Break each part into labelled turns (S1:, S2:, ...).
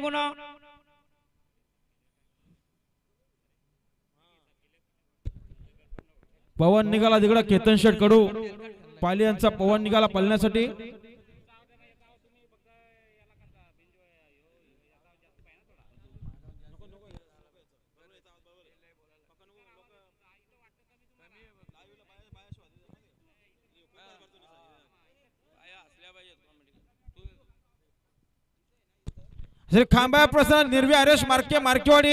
S1: गुन्हा
S2: पवन निघाला तिकडं केतन शेट कडू पाली यांचा पवन निघाला पळण्यासाठी. श्री खांबा प्रसन्न निर्वी हरेश मार्के मार्केवाडी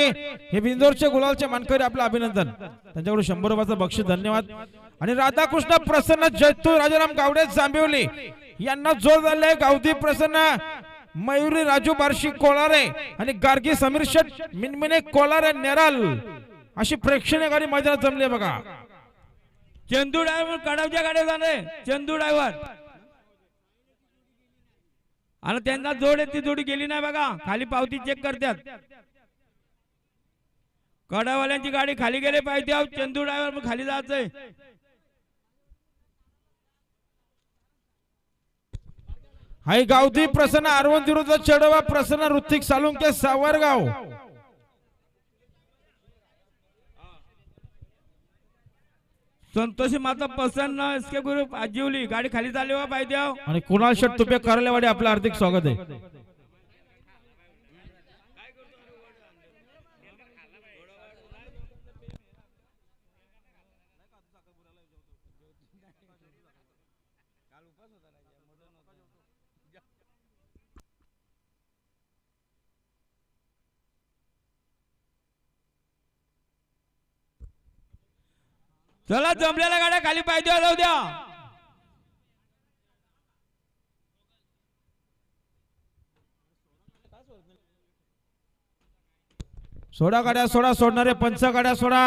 S2: हे बिंदोरचे गुलालचे मानकरी आपलं अभिनंदन. त्यांच्याकडून शंभर रुपयाचं बक्षीस धन्यवाद. आणि राधाकृष्ण प्रसन्न जयतू राजाराम गावडे जांभिवली यांना जोर झाले गावदी प्रसन्न मयुरी राजू बार्शी कोलारे आणि गार्गी समीर शेट मिनमिने कोलारे नेराल. अशी प्रेक्षणीय गाडी मैदानात जमली बघा.
S1: चंदू ड्रायव्हर कडावच्या गाड्या जाणे चंदू ड्रायव्हर आणि त्यांना जोड आहे ती जोडी गेली नाही बघा. खाली पावती चेक करतात. कडावाल्यांची गाडी खाली गेली पाहिजे. अहो, चंदू ड्रायव्हर खाली जायचंय
S2: हाय गावती प्रसन्न अरवंत विरुद्ध चढवा प्रसन्न ऋतिक सालुंके सावरगाव.
S1: संतोषी माता पसंत इसके ग्रुप आजीवली गाडी खाली चालली वा पाहिजे
S2: आणि कुणाल शेट तुपे करलेवाडी आपलं हार्दिक स्वागत आहे.
S1: चला जमलेल्या गाड्या खाली पाहिजे हो, जाऊ द्या.
S2: सोडा गाड्या सोडा सोडणारे पंच गाड्या सोडा.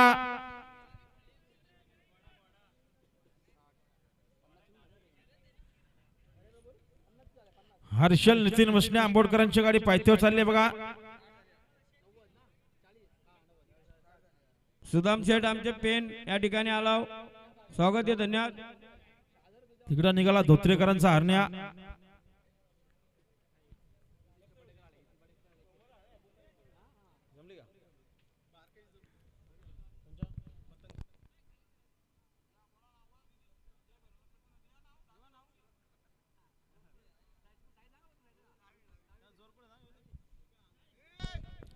S2: हर्षल नितीन मसने आंबोडकरांची गाडी पायथ्यावर चालली बघा.
S1: सुदाम शेठ आमचे पेन या ठिकाणी आला स्वागत आहे धन्यवाद.
S2: तिकडं निघाला धोत्रेकरांचा हरण्या.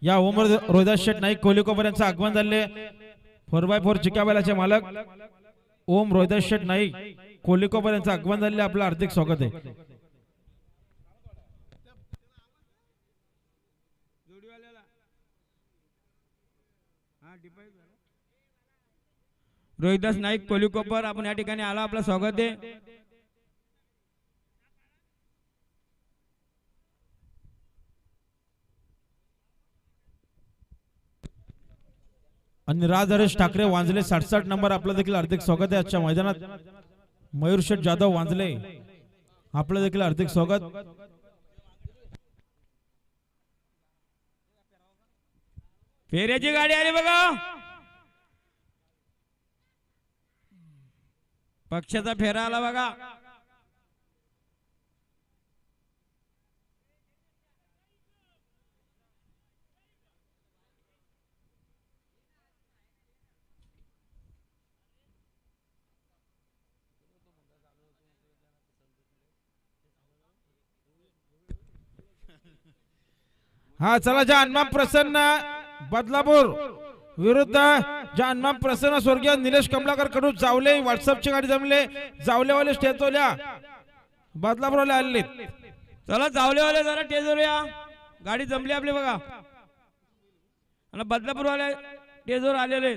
S2: या ओमर रोहिदास शेठ नाईक कोहलीकोबर यांचं आगमन झाले फोर बाय फोर चिकाबेलाचे मालक. ओम रोहिदास शेठ नाईक कोलिकोपर यांचं आगमन झालेलं आपलं हार्दिक स्वागत आहे.
S1: रोहिदास नाईक कोलिकोपर आपण या ठिकाणी आला. आपलं स्वागत आहे.
S2: आणि राज हरेश ठाकरे वांजले साठसाठ नंबर. आपलं देखील हार्दिक स्वागत आहे आजच्या मैदानात. मयूर शेठ जाधव वांजले. आपलं देखील हार्दिक स्वागत.
S1: फेऱ्याची गाडी आली बघा. पक्षाचा फेरा आला बघा.
S2: हा चला जानमाम प्रसन्न बदलापूर. विरुद्ध जानमाम प्रसन्न स्वर्गीय निलेश कमलाकरकडून जावले व्हॉट्सअपची गाडी जमले जावलेवाले स्टेचवल्या बदलापूरवाले आले
S1: चला जावलेवाले जरा टेजवर या. गाडी जमली आपली बघा. आणि बदलापूरवाले टेजवर आलेले